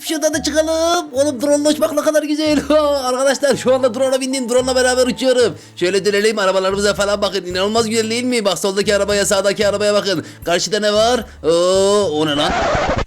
Şuradan da çıkalım. Oğlum drone uçmak ne kadar güzel. Arkadaşlar şu anda drone'a bindim. Drone'la beraber uçuyorum. Şöyle dönelim arabalarımıza falan bakın. İnanılmaz güzel değil mi? Bak soldaki arabaya sağdaki arabaya bakın. Karşıda ne var? Oo, o ne lan?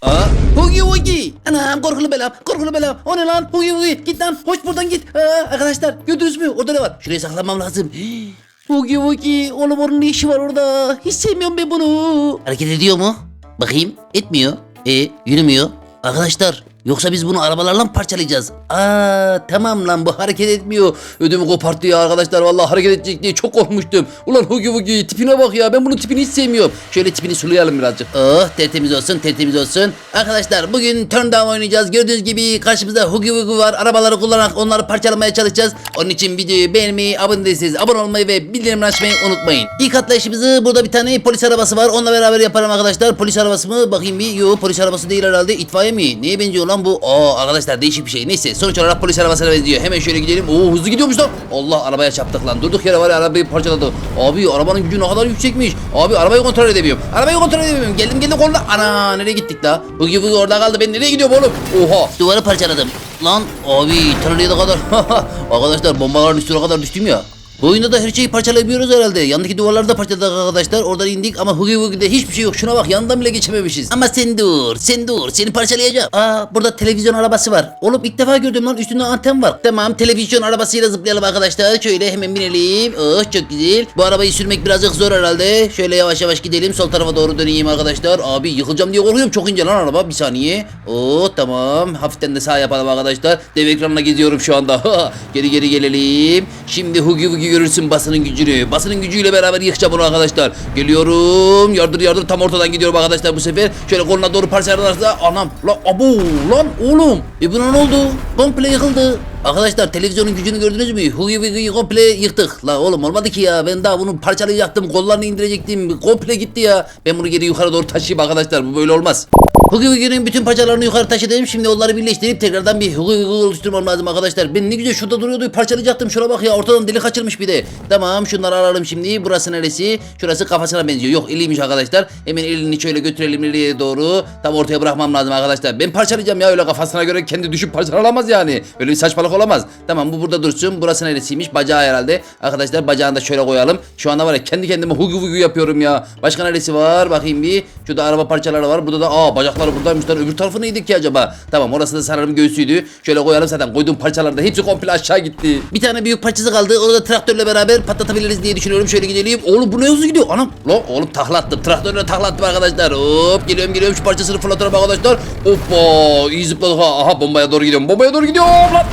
Aa, Hugi Hugi. Anam korkulu belam. Korkulu belam. O ne lan? Hugi Hugi. Git lan. Hoş buradan git. Aa, arkadaşlar gördünüz mü? Orada ne var? Şuraya saklanmam lazım. Hugi Hugi. Oğlum onun ne işi var orada? Hiç sevmiyorum ben bunu. Hareket ediyor mu? Bakayım. Etmiyor. E yürümüyor. Arkadaşlar yoksa biz bunu arabalarla mı parçalayacağız? Aa tamam lan bu hareket etmiyor. Ödümü koparttı ya arkadaşlar vallahi hareket edecek diye çok korkmuştum. Ulan Hugi Hugi tipine bak ya ben bunun tipini hiç sevmiyorum. Şöyle tipini sulayalım birazcık. Oh tertemiz olsun tertemiz olsun. Arkadaşlar bugün turn down oynayacağız. Gördüğünüz gibi karşımızda Hugi Hugi var. Arabaları kullanarak onları parçalamaya çalışacağız. Onun için videoyu beğenmeyi, abone değilseniz abone olmayı ve bildirim açmayı unutmayın. İlk atlayışımızı burada bir tane polis arabası var. Onunla beraber yaparım arkadaşlar. Polis arabası mı? Bakayım bir. Yo polis arabası değil herhalde. İtfaiye mi? Neye benziyor lan bu? Aa arkadaşlar değişik bir şey. Neyse sonuç olarak polis arabasına benziyor. Hemen şöyle gidelim. Oo hızlı gidiyormuş lan. Allah arabaya çarptık lan. Durduk yere var ya arabayı parçaladı. Abi arabanın gücü ne kadar yüksekmiş. Abi arabayı kontrol edemiyorum. Arabayı kontrol edemiyorum. Geldim geldim konuda. Ana nereye gittik la? Hugi Hugi orada kaldı. Ben nereye gidiyorum oğlum? Oha duvarı parçaladım. Lan abi tırnıya kadar. arkadaşlar bombaların üstüne kadar düştüm ya. Bu oyunda da her şeyi parçalayabiliyoruz herhalde. Yandaki duvarları da parçaladık arkadaşlar. Oradan indik ama Hugi Hugi'de hiçbir şey yok. Şuna bak yandan bile geçememişiz. Ama sen dur, sen dur. Seni parçalayacağım. Aa burada televizyon arabası var. Oğlum ilk defa gördüm lan üstünde anten var. Tamam televizyon arabasıyla zıplayalım arkadaşlar. Şöyle hemen binelim. Oh çok güzel. Bu arabayı sürmek birazcık zor herhalde. Şöyle yavaş yavaş gidelim. Sol tarafa doğru döneyim arkadaşlar. Abi yıkılacağım diye korkuyorum. Çok ince lan araba. Bir saniye. Oh tamam. Hafiften de sağ yapalım arkadaşlar. Dev ekranla geziyorum şu anda. geri geri gelelim. Şimdi Hugi Hugi görürsün basının gücünü. Basının gücüyle beraber yıkacağım onu arkadaşlar. Geliyorum. Yardır yardır tam ortadan gidiyorum arkadaşlar bu sefer. Şöyle koluna doğru parçalarlarsa anam. Lan abu lan oğlum. E buna ne oldu? Komple yıkıldı. Arkadaşlar televizyonun gücünü gördünüz mü? Hugi Hugi'yi komple yıktık. La oğlum olmadı ki ya. Ben daha bunu parçalayacaktım. Kollarını indirecektim. Komple gitti ya. Ben bunu geri yukarı doğru taşıyayım arkadaşlar. Bu böyle olmaz. Hugi Hugi'nin bütün parçalarını yukarı taşıdım. Şimdi onları birleştirip tekrardan bir Hugi Hugi oluşturmam lazım arkadaşlar. Ben ne güzel şurada duruyordu. Parçalayacaktım. Şuna bak ya. Ortadan delik açılmış bir de. Tamam şunları alalım şimdi. Burası neresi? Şurası kafasına benziyor. Yok eliymiş arkadaşlar. Hemen elini şöyle götürelim ileriye doğru. Tam ortaya bırakmam lazım arkadaşlar. Ben parçalayacağım ya öyle kafasına göre kendi düşüp parçalanamaz yani. Öyle bir saçmalık olamaz. Tamam bu burada dursun. Burası neresiymiş? Bacağı herhalde. Arkadaşlar bacağını da şöyle koyalım. Şu anda var ya kendi kendime hugu hugu yapıyorum ya. Başka neresi var? Bakayım bir. Şurada araba parçaları var. Burada da aa bacakları buradaymış lan. Öbür tarafı neydi ki acaba? Tamam orası da sanırım göğsüydü. Şöyle koyalım zaten. Koyduğum parçalar da hepsi komple aşağı gitti. Bir tane büyük parçası kaldı. Onu da traktörle beraber patlatabiliriz diye düşünüyorum. Şöyle gidelim. Oğlum bu ne hızlı gidiyor? Anam. Lan oğlum taklattım. Traktörle taklattım arkadaşlar. Hop geliyorum geliyorum şu parçasını fırlatıyorum arkadaşlar. Hoppa iyi zıpladık ha. Aha bombaya doğru gidiyorum. Bombaya doğru gidiyorum lan.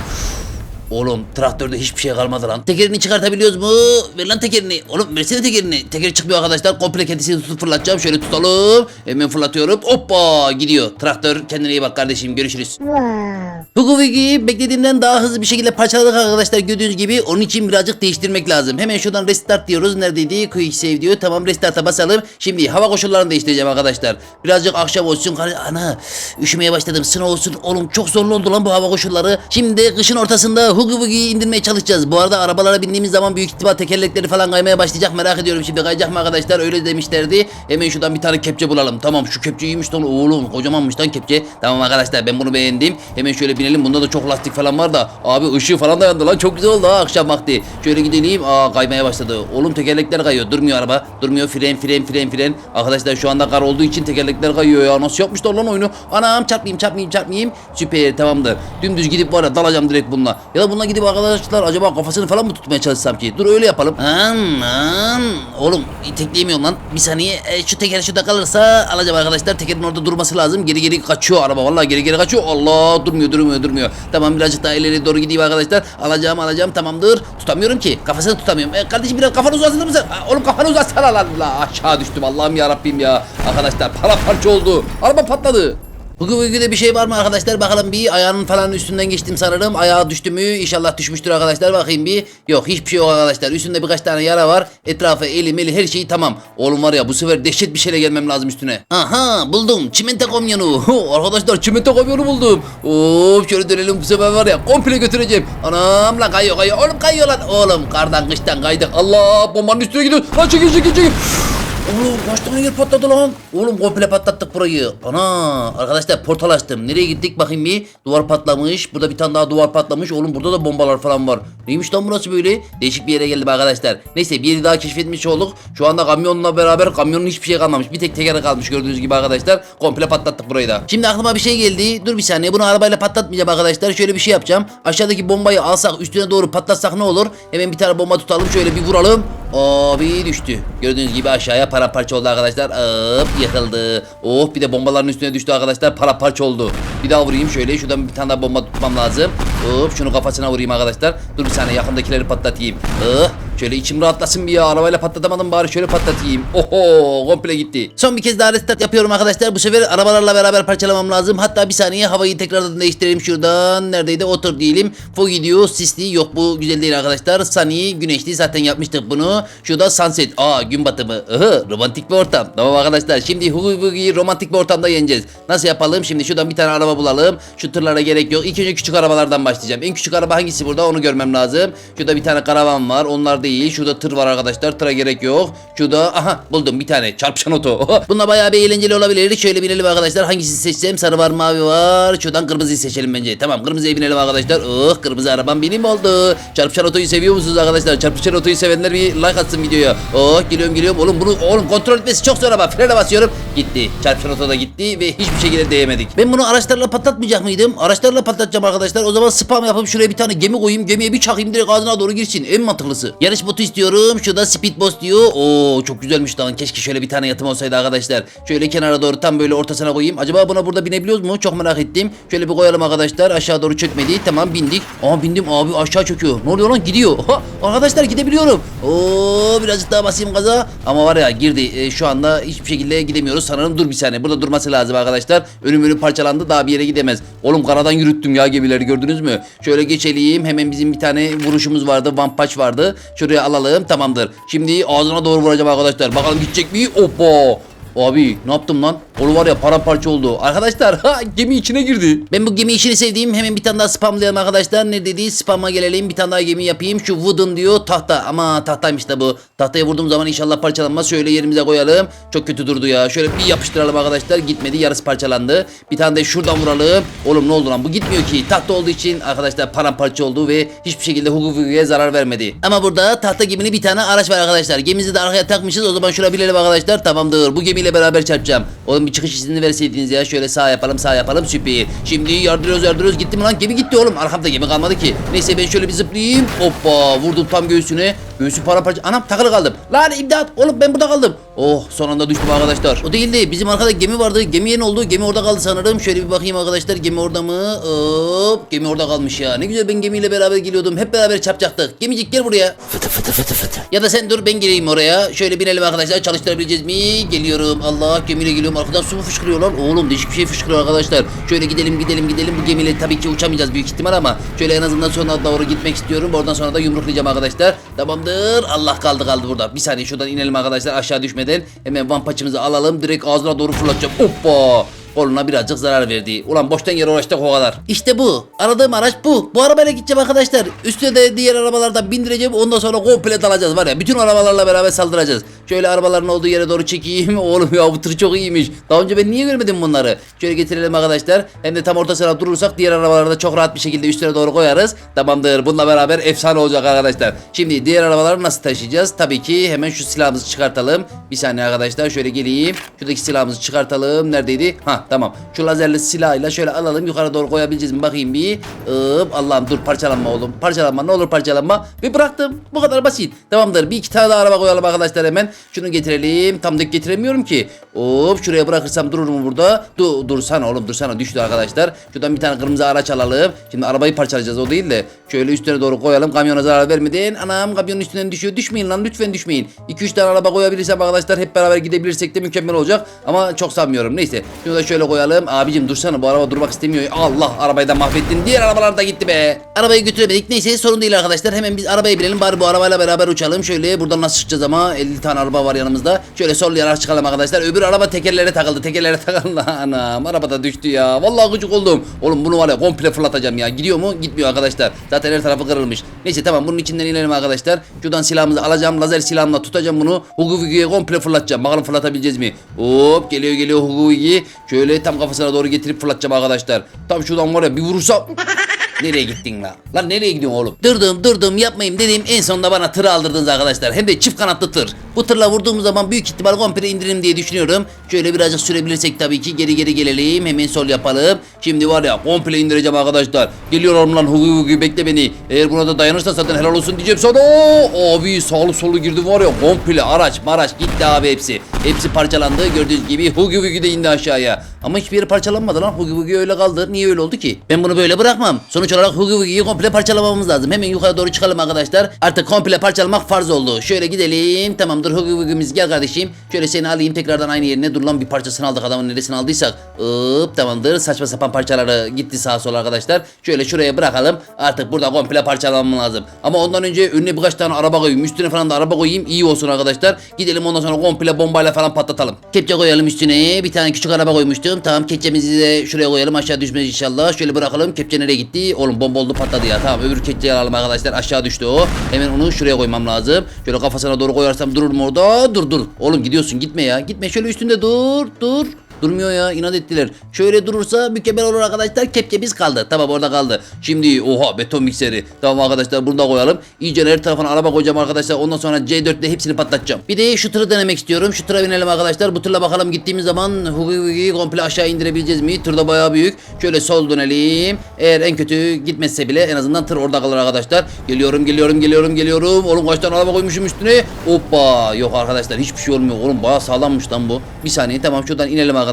Oğlum traktörde hiçbir şey kalmadı lan. Tekerini çıkartabiliyoruz mu? Ver lan tekerini. Oğlum versene tekerini. Tekeri çıkmıyor arkadaşlar. Komple kendisini tutup fırlatacağım. Şöyle tutalım. Hemen fırlatıyorum. Hoppa gidiyor. Traktör kendine iyi bak kardeşim. Görüşürüz. Hugo Wiggy'yi beklediğimden daha hızlı bir şekilde parçaladık arkadaşlar gördüğünüz gibi. Onun için birazcık değiştirmek lazım. Hemen şuradan restart diyoruz. Neredeydi? Quick save diyor. Tamam restart'a basalım. Şimdi hava koşullarını değiştireceğim arkadaşlar. Birazcık akşam olsun. Ana üşümeye başladım. Sınav olsun. Oğlum çok zorlu oldu lan bu hava koşulları. Şimdi kışın ortasında Hugo Wiggy'yi indirmeye çalışacağız. Bu arada arabalara bindiğimiz zaman büyük ihtimal tekerlekleri falan kaymaya başlayacak. Merak ediyorum şimdi kayacak mı arkadaşlar? Öyle demişlerdi. Hemen şuradan bir tane kepçe bulalım. Tamam şu kepçe iyiymiş lan. Oğlum kocamanmış lan kepçe. Tamam arkadaşlar ben bunu beğendim. Hemen şöyle binelim. Bunda da çok lastik falan var da. Abi ışığı falan da yandı lan. Çok güzel oldu ha akşam vakti. Şöyle gidelim. Aa kaymaya başladı. Oğlum tekerlekler kayıyor. Durmuyor araba. Durmuyor. Fren fren fren fren. Arkadaşlar şu anda kar olduğu için tekerlekler kayıyor ya. Nasıl yapmışlar lan oyunu? Anam çarpmayayım çarpmayayım çarpmayayım. Süper tamamdır. Dümdüz gidip var ya dalacağım direkt bununla. Ya da bununla gidip arkadaşlar acaba kafasını falan mı tutmaya çalışsam ki? Dur öyle yapalım. Aman. Oğlum tekleyemiyorum lan. Bir saniye. E, şu teker şurada kalırsa alacağım arkadaşlar. Tekerin orada durması lazım. Geri geri kaçıyor araba. Vallahi geri geri kaçıyor. Allah durmuyor durmuyor durmuyor. Tamam birazcık daha ileri doğru gideyim arkadaşlar. Alacağım alacağım tamamdır. Tutamıyorum ki. Kafasını tutamıyorum. E, kardeşim biraz kafanı uzatsana mısın? Ha, oğlum kafanı uzatsana lan. La, aşağı düştüm. Allah'ım ya Rabbim ya. Arkadaşlar para parça oldu. Araba patladı. Bugün bugün de bir şey var mı arkadaşlar? Bakalım bir ayağının falan üstünden geçtim sanırım. Ayağı düştü mü? İnşallah düşmüştür arkadaşlar. Bakayım bir. Yok hiçbir şey yok arkadaşlar. Üstünde birkaç tane yara var. Etrafı, eli, meli her şeyi tamam. Oğlum var ya bu sefer dehşet bir şeyle gelmem lazım üstüne. Aha buldum. Çimento komyonu. arkadaşlar çimento komyonu buldum. Hop şöyle dönelim bu sefer var ya. Komple götüreceğim. Anam lan kayıyor kayıyor. Oğlum kayıyor lan. Oğlum kardan kıştan kaydık. Allah bombanın üstüne gidiyor. Lan çekil çekil çekil. Oğlum kaç tane yer patladı lan? Oğlum komple patlattık burayı. Ana arkadaşlar portal açtım. Nereye gittik bakayım bir. Duvar patlamış. Burada bir tane daha duvar patlamış. Oğlum burada da bombalar falan var. Neymiş lan burası böyle? Değişik bir yere geldim arkadaşlar. Neyse bir yeri daha keşfetmiş olduk. Şu anda kamyonla beraber kamyonun hiçbir şey kalmamış. Bir tek tekeri kalmış gördüğünüz gibi arkadaşlar. Komple patlattık burayı da. Şimdi aklıma bir şey geldi. Dur bir saniye bunu arabayla patlatmayacağım arkadaşlar. Şöyle bir şey yapacağım. Aşağıdaki bombayı alsak üstüne doğru patlatsak ne olur? Hemen bir tane bomba tutalım şöyle bir vuralım. Abi düştü. Gördüğünüz gibi aşağıya paramparça oldu arkadaşlar. Hop yıkıldı. Oh bir de bombaların üstüne düştü arkadaşlar. Paramparça oldu. Bir daha vurayım şöyle. Şuradan bir tane daha bomba tutmam lazım. Hop şunu kafasına vurayım arkadaşlar. Dur bir saniye yakındakileri patlatayım. Oh Şöyle içim rahatlasın bir ya. Arabayla patlatamadım bari şöyle patlatayım. Oho komple gitti. Son bir kez daha restart yapıyorum arkadaşlar. Bu sefer arabalarla beraber parçalamam lazım. Hatta bir saniye havayı tekrardan değiştirelim şuradan. Neredeydi? Otur diyelim. Fog gidiyor. Sisli. Yok bu güzel değil arkadaşlar. Sunny. Güneşli. Zaten yapmıştık bunu. Şurada sunset. Aa gün batımı. Ihı, romantik bir ortam. Tamam arkadaşlar. Şimdi Hugi Bugi'yi romantik bir ortamda yeneceğiz. Nasıl yapalım? Şimdi şuradan bir tane araba bulalım. Şu tırlara gerek yok. İlk önce küçük arabalardan başlayacağım. En küçük araba hangisi burada? Onu görmem lazım. Şurada bir tane karavan var. Onlar değil. Şurada tır var arkadaşlar. Tıra gerek yok. Şurada aha buldum bir tane çarpışan oto. Bununla bayağı bir eğlenceli olabilir. Şöyle binelim arkadaşlar. Hangisini seçsem? Sarı var, mavi var. Şuradan kırmızıyı seçelim bence. Tamam kırmızıya binelim arkadaşlar. Oh kırmızı arabam benim oldu. Çarpışan otoyu seviyor musunuz arkadaşlar? Çarpışan otoyu sevenler bir like atsın videoya. Oh geliyorum geliyorum. Oğlum bunu oğlum kontrol etmesi çok zor ama frene basıyorum. Gitti. Çarpışan oto da gitti ve hiçbir şekilde değemedik. Ben bunu araçlarla patlatmayacak mıydım? Araçlarla patlatacağım arkadaşlar. O zaman spam yapıp şuraya bir tane gemi koyayım. Gemiye bir çakayım direkt ağzına doğru girsin. En mantıklısı. Yarış botu istiyorum. Şurada speed boss diyor. Oo çok güzelmiş lan. Keşke şöyle bir tane yatım olsaydı arkadaşlar. Şöyle kenara doğru tam böyle ortasına koyayım. Acaba buna burada binebiliyoruz mu? Çok merak ettim. Şöyle bir koyalım arkadaşlar. Aşağı doğru çökmedi. Tamam bindik. Aa bindim abi aşağı çöküyor. Ne oluyor lan? Gidiyor. Ha, arkadaşlar gidebiliyorum. Oo birazcık daha basayım gaza. Ama var ya girdi. E, şu anda hiçbir şekilde gidemiyoruz. Sanırım dur bir saniye. Burada durması lazım arkadaşlar. Önüm önüm parçalandı. Daha bir yere gidemez. Oğlum karadan yürüttüm ya gemileri gördünüz mü? Şöyle geçelim. Hemen bizim bir tane vuruşumuz vardı. Vampaç vardı. Şuraya alalım. Tamamdır. Şimdi ağzına doğru vuracağım arkadaşlar. Bakalım gidecek mi? Hoppa. Abi ne yaptım lan? Onu var ya paramparça oldu. Arkadaşlar ha gemi içine girdi. Ben bu gemi işini sevdiğim hemen bir tane daha spamlayalım arkadaşlar. Ne dedi? Spam'a gelelim. Bir tane daha gemi yapayım. Şu wooden diyor tahta. Ama tahtaymış da bu. Tahtaya vurduğum zaman inşallah parçalanmaz. Şöyle yerimize koyalım. Çok kötü durdu ya. Şöyle bir yapıştıralım arkadaşlar. Gitmedi. Yarısı parçalandı. Bir tane de şuradan vuralım. Oğlum ne oldu lan? Bu gitmiyor ki. Tahta olduğu için arkadaşlar paramparça oldu ve hiçbir şekilde hukukuya zarar vermedi. Ama burada tahta gemili bir tane araç var arkadaşlar. Gemimizi de arkaya takmışız. O zaman şuna binelim arkadaşlar. Tamamdır. Bu gemiyle beraber çarpacağım. Oğlum bir çıkış izni verseydiniz ya. Şöyle sağ yapalım sağ yapalım süper. Şimdi yardırıyoruz yardırıyoruz. Gitti mi lan? Gemi gitti oğlum. Arkamda gemi kalmadı ki. Neyse ben şöyle bir zıplayayım. Hoppa vurdum tam göğsüne. Göğsü paramparça. Anam takılı kaldım. Lan imdat. Oğlum ben burada kaldım. Oh son anda düştüm arkadaşlar. O değildi. Bizim arkada gemi vardı. Gemiye ne oldu? Gemi orada kaldı sanırım. Şöyle bir bakayım arkadaşlar. Gemi orada mı? Hop. Gemi orada kalmış ya. Ne güzel ben gemiyle beraber geliyordum. Hep beraber çarpacaktık. Gemicik gel buraya. Fıtı fıtı fıtı fıtı. Ya da sen dur ben gireyim oraya. Şöyle binelim arkadaşlar. Çalıştırabileceğiz mi? Geliyorum. Allah gemiyle geliyorum. Arkadan su mu fışkırıyor lan? Oğlum değişik bir şey fışkırıyor arkadaşlar. Şöyle gidelim gidelim gidelim. Bu gemiyle tabii ki uçamayacağız büyük ihtimal ama şöyle en azından sonuna doğru gitmek istiyorum. Oradan sonra da yumruklayacağım arkadaşlar. Tamamdır. Allah kaldı kaldı burada. Bir saniye şuradan inelim arkadaşlar aşağı düşmeden. Hemen vampaçımızı alalım. Direkt ağzına doğru fırlatacağım. Hoppa. Koluna birazcık zarar verdi. Ulan boştan yere uğraştık o kadar. İşte bu. Aradığım araç bu. Bu arabayla gideceğim arkadaşlar. Üstüne de diğer arabalardan bindireceğim. Ondan sonra komple dalacağız var ya. Bütün arabalarla beraber saldıracağız. Şöyle arabaların olduğu yere doğru çekeyim. Oğlum ya bu tır çok iyiymiş. Daha önce ben niye görmedim bunları? Şöyle getirelim arkadaşlar. Hem de tam ortasına durursak diğer arabaları da çok rahat bir şekilde üstüne doğru koyarız. Tamamdır. Bununla beraber efsane olacak arkadaşlar. Şimdi diğer arabaları nasıl taşıyacağız? Tabii ki hemen şu silahımızı çıkartalım. Bir saniye arkadaşlar şöyle geleyim. Şuradaki silahımızı çıkartalım. Neredeydi? Ha tamam. Şu lazerli silahıyla şöyle alalım. Yukarı doğru koyabileceğiz mi? Bakayım bir. Hop Allah'ım dur parçalanma oğlum. Parçalanma ne olur parçalanma. Ve bıraktım. Bu kadar basit. Tamamdır. Bir iki tane daha araba koyalım arkadaşlar hemen. Şunu getirelim. Tam da getiremiyorum ki. Hop şuraya bırakırsam durur mu burada? Dur dursana oğlum dursana düştü arkadaşlar. Şuradan bir tane kırmızı araç alalım. Şimdi arabayı parçalayacağız o değil de. Şöyle üstüne doğru koyalım. Kamyona zarar vermeden. Anam kamyonun üstünden düşüyor. Düşmeyin lan lütfen düşmeyin. 2-3 tane araba koyabilirsem arkadaşlar hep beraber gidebilirsek de mükemmel olacak. Ama çok sanmıyorum. Neyse. Şunu da şöyle şöyle koyalım. Abicim dursana bu araba durmak istemiyor. Allah arabayı da mahvettin. Diğer arabalar da gitti be. Arabayı götüremedik. Neyse sorun değil arkadaşlar. Hemen biz arabaya binelim. Bari bu arabayla beraber uçalım. Şöyle buradan nasıl çıkacağız ama 50 tane araba var yanımızda. Şöyle sollayarak çıkalım arkadaşlar. Öbür araba tekerlere takıldı. Tekerlere takıldı. Anam araba da düştü ya. Vallahi gıcık oldum. Oğlum bunu var ya komple fırlatacağım ya. Gidiyor mu? Gitmiyor arkadaşlar. Zaten her tarafı kırılmış. Neyse tamam bunun içinden inelim arkadaşlar. Şuradan silahımızı alacağım. Lazer silahımla tutacağım bunu. Hugu komple fırlatacağım. Bakalım fırlatabileceğiz mi? Hop geliyor geliyor Hugu. Şöyle tam kafasına doğru getirip fırlatacağım arkadaşlar. Tam şuradan var ya bir vurursam. Nereye gittin la? Lan nereye gidiyorsun oğlum? Durdum durdum yapmayayım dediğim en sonunda bana tır aldırdınız arkadaşlar. Hem de çift kanatlı tır. Bu tırla vurduğumuz zaman büyük ihtimal komple indiririm diye düşünüyorum. Şöyle birazcık sürebilirsek tabii ki geri geri gelelim. Hemen sol yapalım. Şimdi var ya komple indireceğim arkadaşlar. Geliyorum lan hugu hugu bekle beni. Eğer buna da dayanırsa zaten helal olsun diyeceğim sana. Abi sağlı solu girdi var ya komple araç maraç gitti abi hepsi. Hepsi parçalandı gördüğünüz gibi hugu hugu de indi aşağıya. Ama hiçbir yeri parçalanmadı lan. Hugu hugu öyle kaldı. Niye öyle oldu ki? Ben bunu böyle bırakmam. Sonuç olarak Hugu Wugi'yi komple parçalamamız lazım. Hemen yukarı doğru çıkalım arkadaşlar. Artık komple parçalamak farz oldu. Şöyle gidelim. Tamamdır Hugu Wugi'miz gel kardeşim. Şöyle seni alayım tekrardan aynı yerine. Dur lan bir parçasını aldık adamın neresini aldıysak. Hop tamamdır. Saçma sapan parçaları gitti sağa sola arkadaşlar. Şöyle şuraya bırakalım. Artık burada komple parçalanmam lazım. Ama ondan önce önüne birkaç tane araba koyayım. Üstüne falan da araba koyayım. iyi olsun arkadaşlar. Gidelim ondan sonra komple bombayla falan patlatalım. Kepçe koyalım üstüne. Bir tane küçük araba koymuştum. Tamam kepçemizi de şuraya koyalım. Aşağı düşmez inşallah. Şöyle bırakalım. Kepçe nereye gitti? Oğlum bomba oldu patladı ya. Tamam öbür kepçeyi alalım arkadaşlar. Aşağı düştü o. Hemen onu şuraya koymam lazım. Şöyle kafasına doğru koyarsam durur mu orada? Dur dur. Oğlum gidiyorsun gitme ya. Gitme şöyle üstünde dur dur. Durmuyor ya inat ettiler. Şöyle durursa mükemmel olur arkadaşlar. Kepçemiz kaldı. Tamam orada kaldı. Şimdi oha beton mikseri. Tamam arkadaşlar bunu da koyalım. İyice her tarafına araba koyacağım arkadaşlar. Ondan sonra C4 ile hepsini patlatacağım. Bir de şu tırı denemek istiyorum. Şu tıra binelim arkadaşlar. Bu tırla bakalım gittiğimiz zaman Hugi komple aşağı indirebileceğiz mi? Tır da bayağı büyük. Şöyle sol dönelim. Eğer en kötü gitmezse bile en azından tır orada kalır arkadaşlar. Geliyorum geliyorum geliyorum geliyorum. Oğlum kaç tane araba koymuşum üstüne. Hoppa. Yok arkadaşlar hiçbir şey olmuyor. Oğlum bayağı sağlammış lan bu. Bir saniye tamam şuradan inelim arkadaşlar.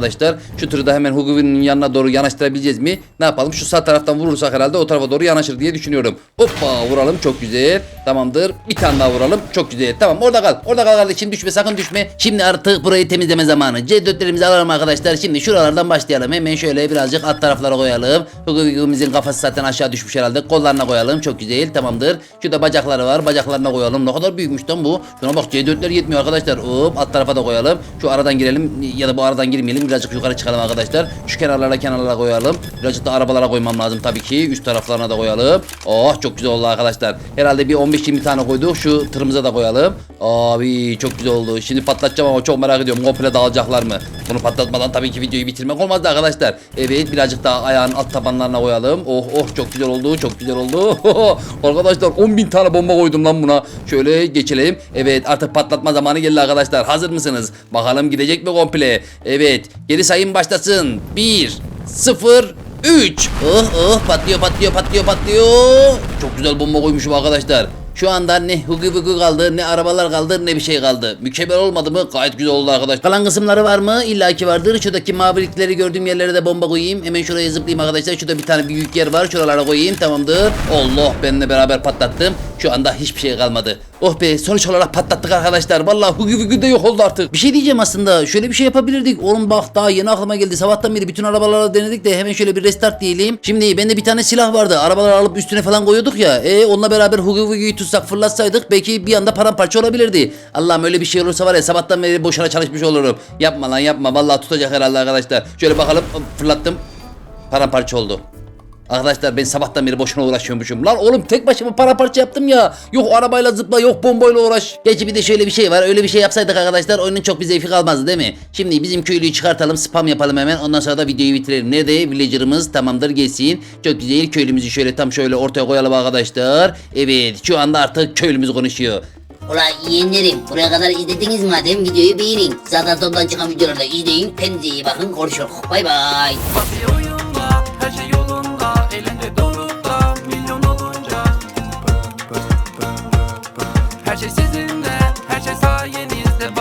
Şu tırı da hemen Hugi'nin yanına doğru yanaştırabileceğiz mi? Ne yapalım? Şu sağ taraftan vurursak herhalde o tarafa doğru yanaşır diye düşünüyorum. Hoppa vuralım çok güzel. Tamamdır. Bir tane daha vuralım. Çok güzel. Tamam orada kal. Orada kal kardeşim düşme sakın düşme. Şimdi artık burayı temizleme zamanı. C4'lerimizi alalım arkadaşlar. Şimdi şuralardan başlayalım. Hemen şöyle birazcık alt taraflara koyalım. Hugi'mizin kafası zaten aşağı düşmüş herhalde. Kollarına koyalım. Çok güzel. Tamamdır. Şurada bacakları var. Bacaklarına koyalım. Ne kadar büyükmüş lan bu. Şuna bak C4'ler yetmiyor arkadaşlar. Hop alt tarafa da koyalım. Şu aradan girelim ya da bu aradan girmeyelim. Birazcık yukarı çıkalım arkadaşlar. Şu kenarlara kenarlara koyalım. Birazcık da arabalara koymam lazım tabii ki. Üst taraflarına da koyalım. Oh çok güzel oldu arkadaşlar. Herhalde bir 15-20 tane koyduk. Şu tırımıza da koyalım. Abi çok güzel oldu. Şimdi patlatacağım ama çok merak ediyorum. Komple dağılacaklar mı? Bunu patlatmadan tabii ki videoyu bitirmek olmazdı arkadaşlar. Evet birazcık daha ayağın alt tabanlarına koyalım. Oh oh çok güzel oldu. Çok güzel oldu. arkadaşlar 10.000 tane bomba koydum lan buna. Şöyle geçelim. Evet artık patlatma zamanı geldi arkadaşlar. Hazır mısınız? Bakalım gidecek mi komple? Evet. Geri sayım başlasın. 1 0 3 Oh oh patlıyor patlıyor patlıyor patlıyor. Çok güzel bomba koymuşum arkadaşlar. Şu anda ne hugu bugu kaldı, ne arabalar kaldı, ne bir şey kaldı. Mükemmel olmadı mı? Gayet güzel oldu arkadaş. Kalan kısımları var mı? İlla ki vardır. Şuradaki mavilikleri gördüğüm yerlere de bomba koyayım. Hemen şuraya zıplayayım arkadaşlar. Şurada bir tane büyük yer var. Şuralara koyayım. Tamamdır. Allah benimle beraber patlattım. Şu anda hiçbir şey kalmadı. Oh be sonuç olarak patlattık arkadaşlar. Vallahi hugu bugu de yok oldu artık. Bir şey diyeceğim aslında. Şöyle bir şey yapabilirdik. Oğlum bak daha yeni aklıma geldi. Sabahtan beri bütün arabalara denedik de hemen şöyle bir restart diyelim. Şimdi bende bir tane silah vardı. Arabaları alıp üstüne falan koyuyorduk ya. E onunla beraber hugu bugu'yu tutsak fırlatsaydık belki bir anda paramparça olabilirdi. Allah'ım öyle bir şey olursa var ya sabahtan beri boşuna çalışmış olurum. Yapma lan yapma. Vallahi tutacak herhalde arkadaşlar. Şöyle bakalım fırlattım. Paramparça oldu. Arkadaşlar ben sabahtan beri boşuna uğraşıyormuşum. Lan oğlum tek başıma para parça yaptım ya. Yok arabayla zıpla yok bombayla uğraş. Gerçi bir de şöyle bir şey var. Öyle bir şey yapsaydık arkadaşlar oyunun çok bir zevki kalmazdı değil mi? Şimdi bizim köylüyü çıkartalım spam yapalım hemen. Ondan sonra da videoyu bitirelim. Nerede? Villager'ımız tamamdır gelsin. Çok güzel köylümüzü şöyle tam şöyle ortaya koyalım arkadaşlar. Evet şu anda artık köylümüz konuşuyor. Ulan yeğenlerim buraya kadar izlediniz madem videoyu beğenin. Zaten toptan çıkan videoları da izleyin. Kendinize iyi bakın konuşuruz. Bay bay.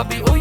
papi.